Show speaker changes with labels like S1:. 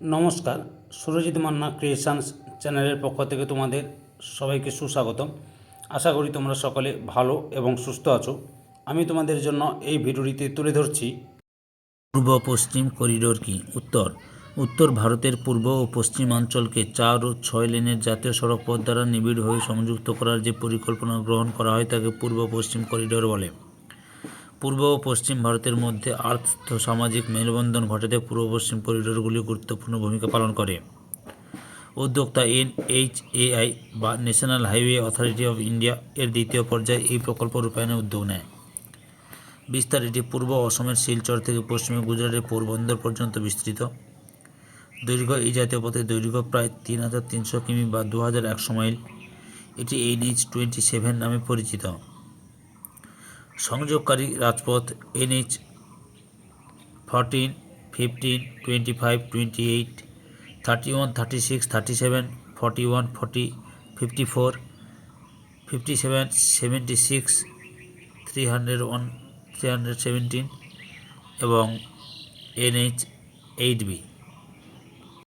S1: নমস্কার, সুরজিৎ মান্না ক্রিয়েশনস চ্যানেলের পক্ষ থেকে তোমাদের সবাইকে সুস্বাগতম। আশা করি তোমরা সকলে ভালো এবং সুস্থ আছো। আমি তোমাদের জন্য এই ভিডিওটিতে তুলে ধরছি
S2: পূর্ব পশ্চিম করিডোর কি? উত্তর। উত্তর ভারতের পূর্ব ও পশ্চিমাঞ্চলকে চার ও ছয় লেনের জাতীয় সড়ক পথ দ্বারা নিবিড়ভাবে সংযুক্ত করার যে পরিকল্পনা গ্রহণ করা হয় তাকে পূর্ব পশ্চিম করিডোর বলে। পূর্ব ও পশ্চিম ভারতের মধ্যে আর্থ সামাজিক মেলবন্ধন ঘটাতে পূর্ব পশ্চিম করিডোরগুলি গুরুত্বপূর্ণ ভূমিকা পালন করে। উদ্যোক্তা এন এইচ এআই বা national highway authority of India এর দ্বিতীয় পর্যায়ে এই প্রকল্প রূপায়ণে উদ্যোগ নেয়। বিস্তার এটি পূর্ব অসমের শিলচর থেকে পশ্চিমে গুজরাটের পোরবন্দর পর্যন্ত বিস্তৃত। দৈর্ঘ্য এই জাতীয় পথের দৈর্ঘ্য প্রায় তিন হাজার তিনশো কিমি বা দু হাজার একশো মাইল। এটি এনএইচ টোয়েন্টি সেভেন নামে পরিচিত। সংযোগকারী রাজপথ N H fourteen, fifteen twenty five twenty eight thirty one thirty six thirty seven forty one forty fifty four fifty seven seventy six three hundred one three hundred seventeen এবং NH eight B.